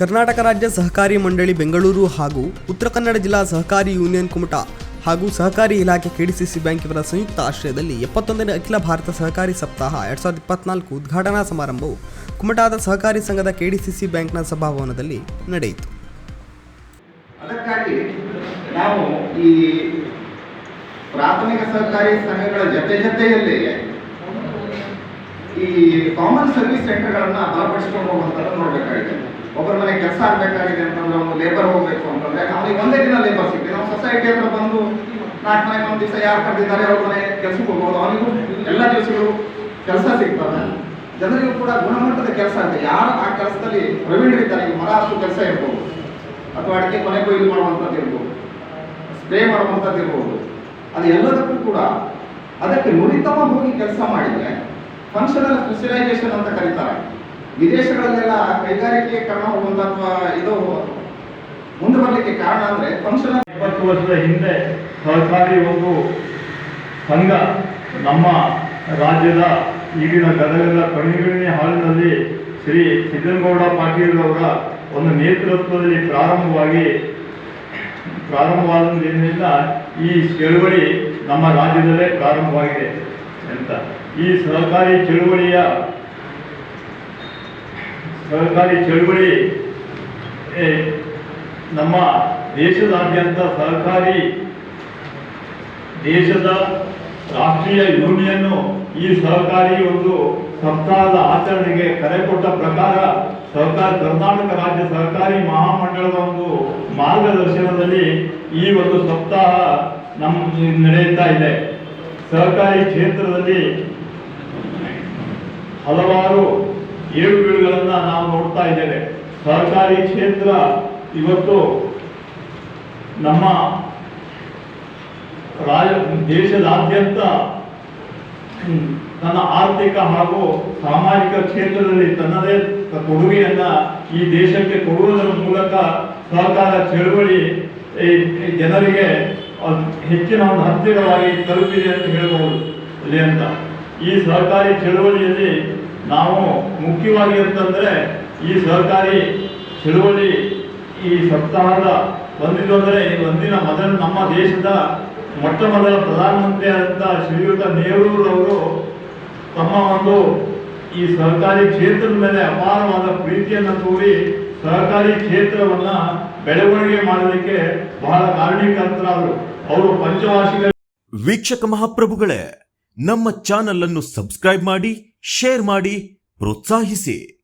ಕರ್ನಾಟಕ ರಾಜ್ಯ ಸಹಕಾರಿ ಮಂಡಳಿ ಬೆಂಗಳೂರು ಹಾಗೂ ಉತ್ತರ ಕನ್ನಡ ಜಿಲ್ಲಾ ಸಹಕಾರಿ ಯೂನಿಯನ್ ಕುಮಟ ಹಾಗೂ ಸಹಕಾರಿ ಇಲಾಖೆ ಕೆಡಿಸಿಸಿ ಬ್ಯಾಂಕ್ ಇವರ ಸಂಯುಕ್ತ ಆಶ್ರಯದಲ್ಲಿ ಎಪ್ಪತ್ತೊಂದನೇ ಅಖಿಲ ಭಾರತ ಸಹಕಾರಿ ಸಪ್ತಾಹ ಎರಡ್ ಸಾವಿರದ ಇಪ್ಪತ್ನಾಲ್ಕು ಉದ್ಘಾಟನಾ ಸಮಾರಂಭವು ಕುಮಟಾದ ಸಹಕಾರಿ ಸಂಘದ ಕೆಡಿಸಿಸಿ ಬ್ಯಾಂಕ್ನ ಸಭಾಭವನದಲ್ಲಿ ನಡೆಯಿತು. ಅದಕ್ಕಾಗಿ ನಾವು ಈ ಪ್ರಾಥಮಿಕ ಸರ್ಕಾರಿ ಸಂಘಗಳ ಜೊತೆ ಜೊತೆಯಲ್ಲಿ ಕಾಮನ್ ಸರ್ವಿಸ್ ಸೆಂಟರ್ಗಳನ್ನು ಬಲಪಡಿಸ್ಕೊಂಡು ಹೋಗುವಂಥದ್ದು ನೋಡ್ಬೇಕಾಗಿದೆ. ಕೆಲಸ ಆಗ್ಬೇಕಾಗಿದೆ ಅಂತಂದ್ರೆ ಒಂದು ಲೇಬರ್ ಹೋಗ್ಬೇಕು ಅಂತಂದ್ರೆ ಅವನಿಗೆ ಒಂದೇ ದಿನ ಲೇಬರ್ ಸಿಗ್ತದೆ ನಾವು ಸೊಸೈಟಿ ಹತ್ರ ಬಂದು ನಾಲ್ಕು ಮನೆ, ಒಂದು ದಿವಸ ಯಾರು ಕರೆದಿದ್ದಾರೆ ಅವ್ರ ಮನೆ ಕೆಲಸಕ್ಕೆ ಹೋಗ್ಬೋದು. ಅವನಿಗೂ ಎಲ್ಲ ದಿವಸಗಳು ಕೆಲಸ ಸಿಗ್ತದೆ. ಜನರಿಗೂ ಕೂಡ ಗುಣಮಟ್ಟದ ಕೆಲಸ ಅಂತ ಯಾರು ಆ ಕೆಲಸದಲ್ಲಿ ಪ್ರವೀಣರಿದ್ದಾರೆ ಈಗ ಮರ ಹತ್ತು ಕೆಲಸ ಇರ್ಬೋದು. ಅಥವಾ ಅಡಿಕೆ ಕೊನೆ ಕೊಯ್ಲು ಮಾಡುವಂಥದ್ದು ಇರ್ಬೋದು. ಸ್ಪ್ರೇ ಮಾಡುವಂಥದ್ದು ಇರ್ಬೋದು. ಅದು ಎಲ್ಲದಕ್ಕೂ ಕೂಡ ಅದಕ್ಕೆ ನುರಿತವ ಹೋಗಿ ಕೆಲಸ ಮಾಡಿದರೆ ಫಂಕ್ಷನಲ್ ಸ್ಪೆಷಲೈಸೇಷನ್ ಅಂತ ಕರೀತಾರೆ. ವಿದೇಶಗಳಲ್ಲೆಲ್ಲ ಕೈಗಾರಿಕೀಕರಣ ಹೋಗುವಂತ ಅಥವಾ ಇದು ಮುಂದೆ ಬರಲಿಕ್ಕೆ ಕಾರಣ ಅಂದ್ರೆ ಫಂಕ್ಷನ್ ಇಪ್ಪತ್ತು ವರ್ಷದ ಹಿಂದೆ ಸಹಕಾರಿ ಒಂದು ಸಂಘ ನಮ್ಮ ರಾಜ್ಯದ ಈಗಿನ ಗದಗದ ಕಣಿಗಿಣಿ ಹಾಲಿನಲ್ಲಿ ಶ್ರೀ ಸಿದ್ದನಗೌಡ ಪಾಟೀಲ್ ಅವರ ಒಂದು ನೇತೃತ್ವದಲ್ಲಿ ಪ್ರಾರಂಭವಾಗಿ ಪ್ರಾರಂಭವಾದಿಂದ ಈ ಚಳುವಳಿ ನಮ್ಮ ರಾಜ್ಯದಲ್ಲೇ ಪ್ರಾರಂಭವಾಗಿದೆ ಅಂತ. ಈ ಸಹಕಾರಿ ಚಳುವಳಿಯ ಸಹಕಾರಿ ಚಳುವಳಿ ನಮ್ಮ ದೇಶದಾದ್ಯಂತ ಸಹಕಾರಿ ದೇಶದ ರಾಷ್ಟ್ರೀಯ ಯೂನಿಯನ್ನು ಈ ಸಹಕಾರಿ ಒಂದು ಸಪ್ತಾಹದ ಆಚರಣೆಗೆ ಕರೆ ಕೊಟ್ಟ ಪ್ರಕಾರ ಸಹಕಾರ, ಕರ್ನಾಟಕ ರಾಜ್ಯ ಸಹಕಾರಿ ಮಹಾಮಂಡಳದ ಒಂದು ಮಾರ್ಗದರ್ಶನದಲ್ಲಿ ಈ ಒಂದು ಸಪ್ತಾಹ ನಮ್ಮ ನಡೆಯುತ್ತಾ ಇದೆ. ಸಹಕಾರಿ ಕ್ಷೇತ್ರದಲ್ಲಿ ಹಲವಾರು ಏಳುಬೀಳುಗಳನ್ನ ನಾವು ನೋಡ್ತಾ ಇದ್ದೇವೆ. ಸಹಕಾರಿ ಕ್ಷೇತ್ರ ಇವತ್ತು ನಮ್ಮ ರಾಜ, ದೇಶದಾದ್ಯಂತ ತನ್ನ ಆರ್ಥಿಕ ಹಾಗೂ ಸಾಮಾಜಿಕ ಕ್ಷೇತ್ರದಲ್ಲಿ ತನ್ನದೇ ಕೊಡುಗೆಯನ್ನ ಈ ದೇಶಕ್ಕೆ ಕೊಡುವುದರ ಮೂಲಕ ಸಹಕಾರ ಚಳುವಳಿ ಜನರಿಗೆ ಹೆಚ್ಚಿನ ಒಂದು ಹತ್ತಿರವಾಗಿ ತಲುಪಿದೆ ಅಂತ ಹೇಳಬಹುದು. ಅಂತ. ಈ ಸಹಕಾರಿ ಚಳುವಳಿಯಲ್ಲಿ ನಾವು ಮುಖ್ಯವಾಗಿ ಅಂತಂದ್ರೆ ಈ ಸಹಕಾರಿ ಚಳುವಳಿ ಈ ಸಪ್ತಾಹದ ಬಂದಿದ್ದು ಅಂದರೆ ಈ ಒಂದಿನ ಮೊದಲು ನಮ್ಮ ದೇಶದ ಮೊಟ್ಟ ಮೊದಲ ಪ್ರಧಾನಮಂತ್ರಿ ಆದಂತ ಶ್ರೀಯುತ ನೆಹರೂರವರು ತಮ್ಮ ಒಂದು ಈ ಸಹಕಾರಿ ಕ್ಷೇತ್ರದ ಮೇಲೆ ಅಪಾರವಾದ ಪ್ರೀತಿಯನ್ನು ತೋರಿ ಸಹಕಾರಿ ಕ್ಷೇತ್ರವನ್ನ ಬೆಳವಣಿಗೆ ಮಾಡಲಿಕ್ಕೆ ಬಹಳ ಕಾರಣೀಕರ್ತರಾದರು. ಅವರು ಪಂಚವಾರ್ಷಿಕ ವೀಕ್ಷಕ ಮಹಾಪ್ರಭುಗಳೇ, ನಮ್ಮ ಚಾನಲ್ ಅನ್ನು ಸಬ್ಸ್ಕ್ರೈಬ್ ಮಾಡಿ ಶೇರ್ ಮಾಡಿ ಪ್ರೋತ್ಸಾಹಿಸಿ.